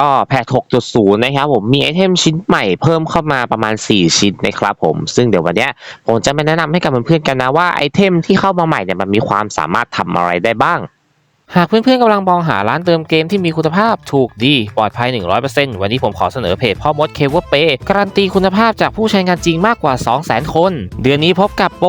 ก็แพท 6.0 นะครับผมมีไอเทมชิ้นใหม่เพิ่มเข้ามาประมาณ 4 ชิ้นนะครับผมซึ่งเดี๋ยววันนี้ผมจะมาแนะนำให้กับเพื่อนๆกันนะว่าไอเทมที่เข้ามาใหม่เนี่ยมันมีความสามารถทำอะไรได้บ้าง หากเพื่อนๆกำลังมองหาร้านเติมเกมที่มีคุณภาพถูกดี ปลอดภัย 100%วันนี้ผมขอเสนอเพจพ่อมดเคเวอร์เปการันตีคุณภาพจากผู้ใช้งานจริงมากกว่า 200,000 คน เดือนนี้พบกับโปร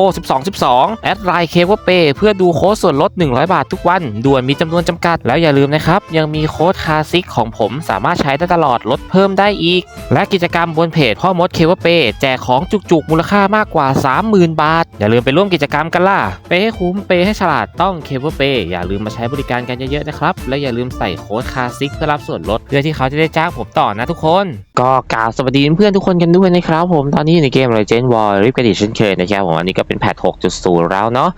1212 แอดไลน์เคเวอร์เปเพื่อดูโค้ดส่วนลด 100 บาททุกวัน ด่วนมีจำนวนจำกัด แล้วอย่าลืมนะครับ ยังมีโค้ดคาซิกของผมสามารถใช้ได้ตลอดลดเพิ่มได้อีก และกิจกรรมบนเพจพ่อมดเคเวอร์เปแจกของจุกๆมูลค่ามากกว่า 30,000 บาท อย่าลืมไปร่วมกิจกรรมกันล่ะเปให้คุ้มเปให้ฉลาดต้องเคเวอร์เปอย่าลืมมาใช้บริการกันเยอะๆนะครับ และอย่าลืมใส่โค้ดคาซิกเพื่อรับส่วนลดเพื่อที่เขาจะได้จ้างผมต่อนะทุกคน ก็กล่าวสวัสดีเพื่อนทุกคนกันด้วยนะครับผมตอนนี้อยู่ในเกม Legend War รีบกระดิเช่นเคยนะครับผมอันนี้ก็เป็นแพท 6.0 แล้วเนาะ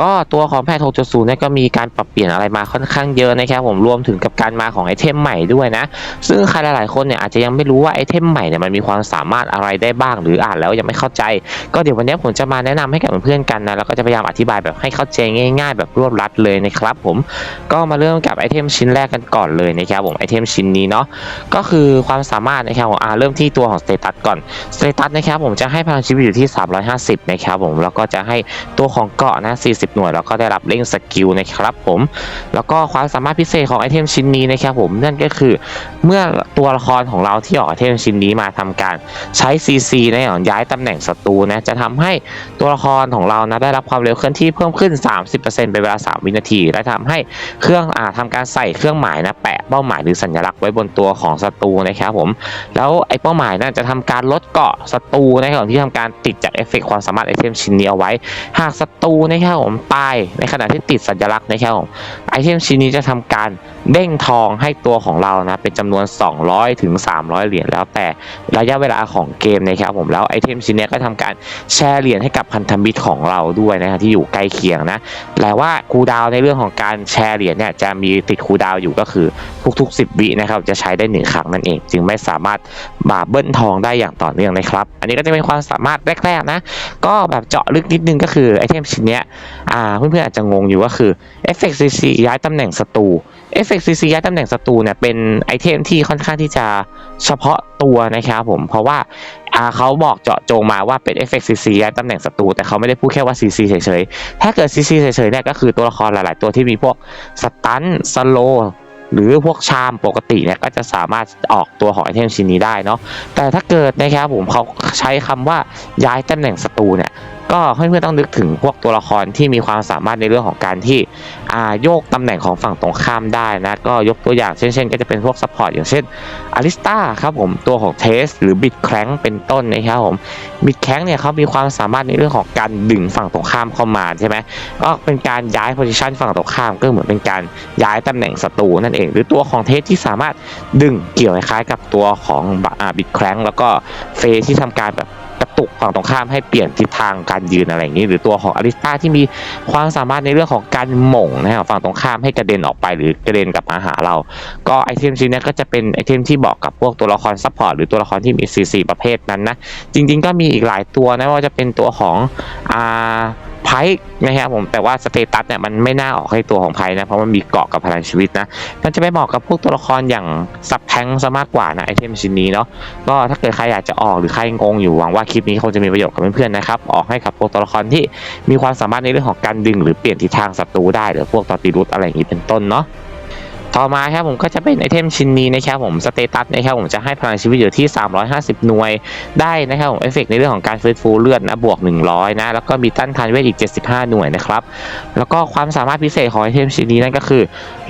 ก็ตัวของแพท 6.0เนี่ยก็มีการปรับเปลี่ยนอะไรมาค่อนข้างเยอะนะครับผมรวมถึงกับการมาของไอเทมใหม่ด้วยนะ ซึ่งใครหลายๆคนเนี่ยอาจจะยังไม่รู้ว่าไอเทมใหม่เนี่ยมันมีความสามารถอะไรได้บ้าง หรืออ่านแล้วยังไม่เข้าใจ ก็เดี๋ยววันนี้ผมจะมาแนะนำให้กับเพื่อนๆกันนะแล้วก็จะพยายามอธิบายแบบให้เข้าใจง่าย ๆ แบบรวบรัดเลยนะครับผมก็มาเริ่มกับไอเทมชิ้นแรกกันก่อนเลยนะครับผมไอเทมชิ้นนี้เนาะก็คือความสามารถนะครับผมอ่าเริ่มที่ตัวของสเตตัสก่อนสเตตัสนะครับผมจะให้พลังชีวิตอยู่ที่ 350นะครับผมแล้วก็จะให้ตัวของเกาะนะ40 หน่วย แล้วก็ได้รับเร่งสกิลนะครับผมแล้วก็ความสามารถพิเศษของไอเทมชิ้นนี้นะครับผมนั่นก็คือ เมื่อตัวละครของเราที่ออกไอเทมชิ้นนี้มาทำการใช้ CC ในการย้ายตำแหน่งศัตรูนะจะทำให้ตัวละครของเรานะได้รับความเร็วเคลื่อนที่เพิ่มขึ้น 30%เป็นเวลา 3 วินาที และทำให้เครื่องอ่าทำการใส่เครื่องหมายนะแปะเป้าหมายหรือสัญลักษณ์ไว้บนตัวของศัตรูนะครับผมแล้วไอ้เป้าหมายนั่นจะทำการลดเกาะศัตรูนะครับผมที่ทำการติดจากเอฟเฟกต์ความสามารถไอเทมชิ้นนี้เอาไว้ หากศัตรูนะครับผมตายในขณะที่ติดสัญลักษณ์นะครับผมไอเทมชิ้นนี้จะทำการเด้งทองให้ตัวของเรานะเป็นจำนวน 200ถึง300 เหรียญแล้วแต่ระยะเวลาของเกมนะครับผมแล้วไอเทมชิ้นนี้ก็ทำการแชร์เหรียญให้กับพันธมิตรของเราด้วยนะครับที่อยู่ใกล้เคียงนะแต่ว่าคูดาวในเรื่องของการแชร์เหรียญเนี่ยจะมีติดคูดาวอยู่ก็คือทุกๆ 10 วินะครับจะใช้ได้หนึ่งครั้งนั่นเอง จึงไม่สามารถบาเบิ้ลทองได้อย่างต่อเนื่องนะครับ อันนี้ก็จะเป็นความสามารถแรกๆนะ ก็แบบเจาะลึกนิดนึงก็คือไอเทมชิ้นเนี้ยอ่าเพื่อนๆอาจจะงงอยู่ก็คือเอฟเฟกต์ซีซีย้ายตำแหน่งศัตรูเอฟเฟกต์ซีซีย้ายตำแหน่งศัตรูเนี่ยเป็นไอเทมที่ค่อนข้างที่จะเฉพาะตัวนะครับผมเพราะว่า เขาบอกเจาะจงมาว่าเป็นเอฟเฟกต์ซีซีย้ายตำแหน่งศัตรูแต่เขาไม่ได้พูดแค่ว่าซีซีเฉยๆ ถ้าเกิดซีซีเฉยๆเนี่ยก็คือตัวละครหลาย ๆ ตัวที่มีพวกสตันสโลหรือพวกชามปกติเนี่ยก็จะสามารถออกตัวของไอเทมชิ้นนี้ได้เนาะแต่ถ้าเกิดนะครับผมเขาใช้คำว่าย้ายตำแหน่งศัตรูเนี่ยก็เพื่อนๆต้องนึกถึงพวกตัวละครที่มีความสามารถในเรื่องของการที่ โยกตำแหน่งของฝั่งตรงข้ามได้นะ ก็ยกตัวอย่างเช่นๆ ก็จะเป็นพวกซัพพอร์ตอย่างเช่นอลิสตาครับผมตัวของเทสหรือบิดแครงเป็นต้นนะครับผมบิดแครงเนี่ยเขามีความสามารถในเรื่องของการดึงฝั่งตรงข้ามเข้ามาใช่ไหมก็เป็นการย้ายโพซิชันฝั่งตรงข้ามก็เหมือนเป็นการย้ายตำแหน่งศัตรูนั่นเอง หรือตัวของเทสที่สามารถดึงเกี่ยวคล้ายกับตัวของบิดแครงแล้วก็เฟที่ทำการแบบ กระตุกฝั่งตรงข้ามให้เปลี่ยนทิศทางการยืนอะไรอย่างนี้ หรือตัวของอลิสตาที่มีความสามารถในเรื่องของการหม่งนะครับฝั่งตรงข้ามให้กระเด็นออกไปหรือกระเด็นกลับมาหาเรา ก็ไอเทมชิ้นนี้ก็จะเป็นไอเทมที่บอกกับพวกตัวละครซัพพอร์ตหรือตัวละครที่มี CC ประเภทนั้นนะจริง ๆ ก็มีอีกหลายตัวนะว่าจะเป็นตัวของอ่า ไพ่นะครับผมแต่ว่าสเตตัสเนี่ยมันไม่น่าออกให้ตัวของไพ่นะเพราะมันมีเกาะกับพลังชีวิตนะมันจะไปเหมาะกับพวกตัวละครอย่างซับแทงซะมากกว่านะไอเทมชิ้นนี้เนาะก็ถ้าเกิดใครอยากจะออกหรือใครงงอยู่หวังว่าคลิปนี้คงจะมีประโยชน์กับเพื่อนๆนะครับออกให้กับพวกตัวละครที่มีความสามารถในเรื่องของการดึง หรือเปลี่ยนทิศทางศัตรูได้หรือพวกตอติรุตอะไรอย่างนี้เป็นต้นเนาะ ต่อมาครับผมก็จะเป็นไอเทมชิ้นนี้นะครับผมสเตตัสนะครับผมจะให้พลังชีวิตอยู่ที่ 350 หน่วยได้นะครับผมเอฟเฟกในเรื่องของการฟื้นฟูเลือดนะบวก 100 นะแล้วก็มีต้านทานเวทอีก 75 หน่วยนะครับแล้วก็ความสามารถพิเศษของไอเทมชิ้นนี้นั่นก็คือ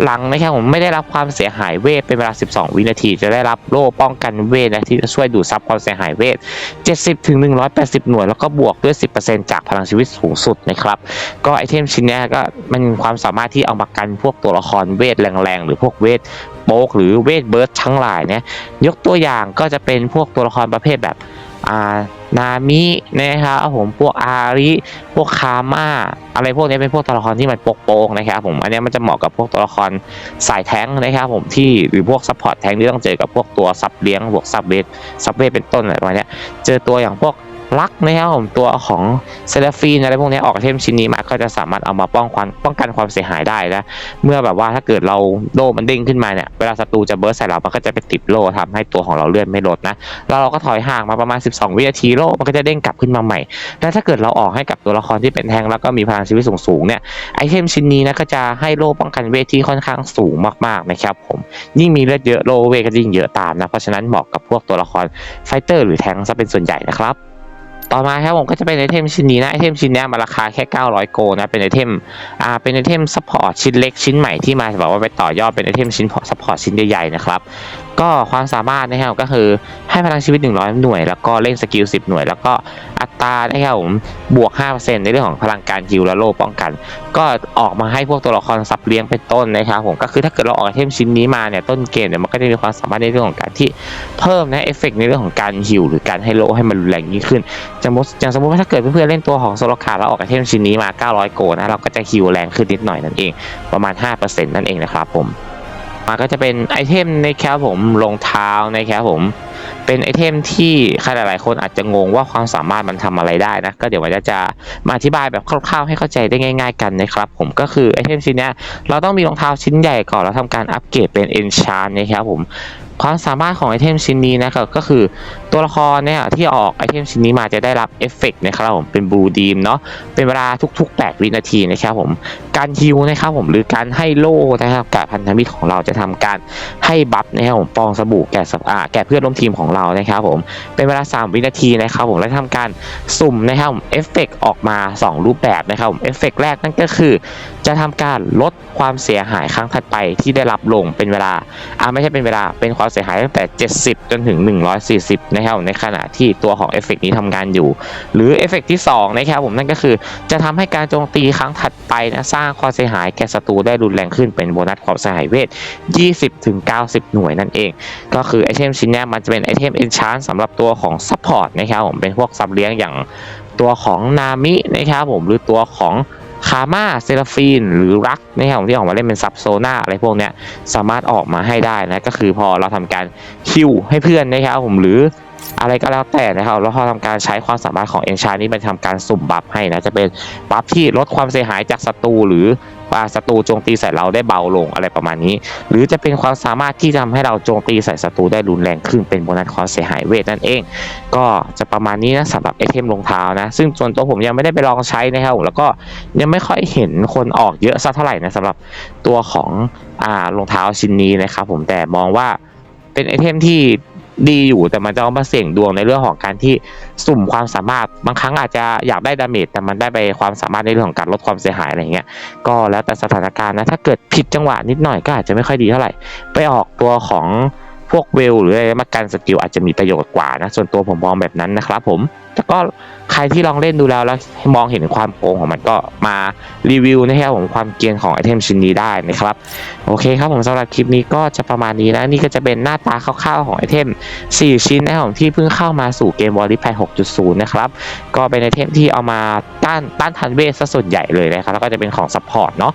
หลังนะครับผมไม่ได้รับความเสียหายเวทเป็นเวลา 12 วินาที จะได้รับโล่ป้องกันเวทนะที่จะช่วยดูดซับความเสียหายเวท 70ถึง180 หน่วย แล้วก็บวกด้วย 10%จากพลังชีวิตสูงสุดนะครับก็ไอเทมชิ้นนี้ก็มันความสามารถที่เอามากันพวกตัวละครเวทแรงๆหรือพวกเวทโป๊กหรือเวทเบิร์ดทั้งหลายเนี่ยยกตัวอย่างก็จะเป็นพวกตัวละครประเภทแบบอานามินะครับผมพวกอาริพวกคาม่าอะไรพวกนี้เป็นพวกตัวละครที่มันโป๊กๆนะครับผมอันนี้มันจะเหมาะกับพวกตัวละครสายแท้งนะครับผมที่หรือพวกซัพพอร์ตแท้งที่ต้องเจอกับพวกตัวซับเลี้ยงพวกซับเวทซับเวทเป็นต้นอะไรประมาณเนี้ยเจอตัวอย่างพวก ลักนะครับผมตัวของเซเลฟีนอะไรพวกนี้ออกไอเทมชิ้นนี้มาก็จะสามารถเอามาป้องกันป้องกันความเสียหายได้นะเมื่อแบบว่าถ้าเกิดเราโล่มันเด้งขึ้นมาเนี่ยเวลาศัตรูจะเบิร์สใส่เรา มันก็จะไปติดโล่ทำให้ตัวของเราเลื่อนไม่ลดนะแล้วเราก็ถอยห่างมาประมาณ 12 วินาทีโล่มันก็จะเด้งกลับขึ้นมาใหม่แล้วถ้าเกิดเราออกให้กับตัวละครที่เป็นแทงแล้วก็มีพลังชีวิตสูงๆเนี่ยไอเทมชิ้นนี้นะก็จะให้โล่ป้องกันเวทที่ค่อนข้างสูงมากๆนะครับผมยิ่งมีเลือดเยอะโล่เวทก็ยิ่งเยอะตามนะเพราะฉะนั้นเหมาะกับพวกตัวละครไฟเตอร์หรือแทงซะเป็นส่วนใหญ่นะครับ ต่อมาครับผมก็จะเป็นไอเทมชิ้นนี้นะไอเทมชิ้นเนี้ยมันราคาแค่ 900 โกนะเป็นไอเทมอ่าเป็นไอเทมซัพพอร์ตชิ้นเล็กชิ้นใหม่ที่มาแบบว่าไปต่อยอดเป็นไอเทมชิ้นซัพพอร์ตชิ้นใหญ่ๆนะครับก็ความสามารถนะครับก็คือให้พลังชีวิต 100 หน่วย แล้วก็เล่นสกิล 10 หน่วย แล้วก็อัตรานะครับผมบวก 5%ในเรื่องของพลังการฮิวและโล่ป้องกัน ก็ออกมาให้พวกตัวละครสับเลี้ยงเป็นต้นนะครับผมก็คือถ้าเกิดเราออกไอเทมชิ้นนี้มาเนี่ยต้นเกมเนี่ยมันก็จะมีความสามารถในเรื่องของการที่เพิ่มนะเอฟเฟกในเรื่องของการฮิวหรือการให้โล่ให้มันแรงยิ่งขึ้น สมมติอย่างสมมติว่าถ้าเกิดเพื่อนๆเล่นตัวของโซโลคาแล้วออกไอเทมชิ้นนี้มา 900 โกนะเราก็จะฮิวแรงขึ้นนิดหน่อยนั่นเอง ประมาณ 5%นั่นเองนะครับผมมาก็จะเป็นไอเทมนะครับผมรองเท้านะครับผม เป็นไอเทมที่ใครหลายๆคนอาจจะงงว่าความสามารถมันทำอะไรได้นะ ก็เดี๋ยววันนี้จะมาอธิบายแบบคร่าวๆให้เข้าใจได้ง่าย ๆ กันนะครับผมก็คือไอเทมชิ้นเนี้ยเราต้องมีรองเท้าชิ้นใหญ่ก่อนแล้วทำการอัปเกรดเป็น Enchant นะครับผม ความสามารถของไอเทมชิ้นนี้นะครับก็คือตัวละครเนี่ยที่ออกไอเทมชิ้นนี้มาจะได้รับเอฟเฟกต์นะครับผมเป็นบูดีมเนาะเป็นเวลาทุก ๆ 8 วินาทีนะครับผมการฮิวนะครับผมหรือการให้โล่นะครับกับพันธมิตรของเราจะทำการให้บัฟนะครับผมฟองสบู่แก่สัตว์อ่าแก่เพื่อนร่วมทีมของเรานะครับผมเป็นเวลา 3 วินาทีนะครับผมและทำการสุ่มนะครับผมเอฟเฟกต์ออกมา 2 รูปแบบนะครับผมเอฟเฟกต์แรกนั่นก็คือ จะทำการลดความเสียหายครั้งถัดไปที่ได้รับลงเป็นเวลาอ่าไม่ใช่เป็นเวลาเป็นความเสียหายตั้งแต่ 70 จนถึง 140 นะครับในขณะที่ตัวของเอฟเฟกต์นี้ทำงานอยู่ หรือเอฟเฟกต์ที่2นะครับผมนั่นก็คือ จะทำให้การโจมตีครั้งถัดไปนะสร้างความเสียหายแก่ศัตรูได้รุนแรงขึ้นเป็นโบนัสความเสียหายเวท 20 ถึง 90 หน่วยนั่นเอง ก็คือไอเทมชิ้นนี้มันจะเป็นไอเทมเอนชานสำหรับตัวของซัพพอร์ตนะครับผมเป็นพวกซับเลี้ยงอย่างตัวของนามินะครับผมหรือตัวของ คาม่าเซราฟีนหรือรักนะครับผมที่ออกมาเล่นเป็นซับโซนาอะไรพวกเนี้ยสามารถออกมาให้ได้นะก็คือพอเราทำการคิวให้เพื่อนนะครับผมหรืออะไรก็แล้วแต่นะครับแล้วพอทำการใช้ความสามารถของเอนชานี่มันทำการสุ่มบัฟให้นะจะเป็นบัฟที่ลดความเสียหายจากศัตรูหรือ ว่าศัตรูโจมตีใส่เราได้เบาลงอะไรประมาณนี้ หรือจะเป็นความสามารถที่ทำให้เราโจมตีใส่ศัตรูได้รุนแรงขึ้นเป็นโบนัสความเสียหายเวทนั่นเอง ก็จะประมาณนี้นะสำหรับไอเทมรองเท้านะซึ่งส่วนตัวผมยังไม่ได้ไปลองใช้นะครับผมแล้วก็ยังไม่ค่อยเห็นคนออกเยอะสักเท่าไหร่นะสำหรับตัวของอ่ารองเท้าชิ้นนี้นะครับผมแต่มองว่าเป็นไอเทมที่ ดีอยู่แต่มันจะเอามาเสี่ยงดวงในเรื่องของการที่สุ่มความสามารถบางครั้งอาจจะอยากได้ดาเมจแต่มันได้ไปความสามารถในเรื่องของการลดความเสียหายอะไรเงี้ยก็แล้วแต่สถานการณ์นะถ้าเกิดผิดจังหวะนิดหน่อยก็อาจจะไม่ค่อยดีเท่าไหร่ไปออกตัวของ พวกเวลหรืออะไรมากันสกิลอาจจะมีประโยชน์กว่านะ ส่วนตัวผมมองแบบนั้นนะครับผมแต่ก็ใครที่ลองเล่นดูแล้วแล้วมองเห็นความโกงของมันก็มารีวิวนะครับผมความเกียนของไอเทมชิ้นนี้ได้นะครับ โอเคครับผมสำหรับคลิปนี้ก็จะประมาณนี้นะนี่ก็จะเป็นหน้าตาคร่าวๆของไอเทม 4 ชิ้นนะครับผมที่เพิ่งเข้ามาสู่เกมวอลลิพาย6.0 นะครับก็เป็นไอเทมที่เอามาต้านต้านทันเวทซะส่วนใหญ่เลยนะครับแล้วก็จะเป็นของซัพพอร์ตเนาะ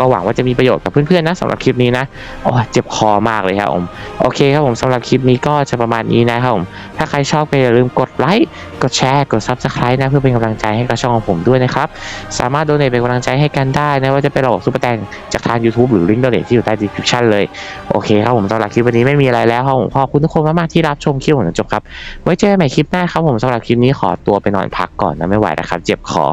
ก็หวังว่าจะมีประโยชน์กับเพื่อนๆนะสำหรับคลิปนี้นะโอ้เจ็บคอมากเลยครับผมโอเคครับผมสำหรับคลิปนี้ก็จะประมาณนี้นะครับผมถ้าใครชอบก็อย่าลืมกดไลค์กดแชร์กด Subscribe นะเพื่อเป็นกำลังใจให้กับช่องของผมด้วยนะครับสามารถโดเนทเป็นกำลังใจให้กันได้นะว่าจะเป็นระบบซุปเปอร์แตงจากทาง YouTube หรือลิงก์โดเนทที่อยู่ใต้ description เลยโอเคครับผมสำหรับคลิปวันนี้ไม่มีอะไรแล้วครับผมขอบคุณทุกคนมากๆที่รับชมคลิปผมจนจบครับไว้เจอกันใหม่คลิปหน้าครับผมสำหรับคลิปนี้ขอตัวไปนอนพักก่อนนะไม่ไหวนะครับเจ็บคอ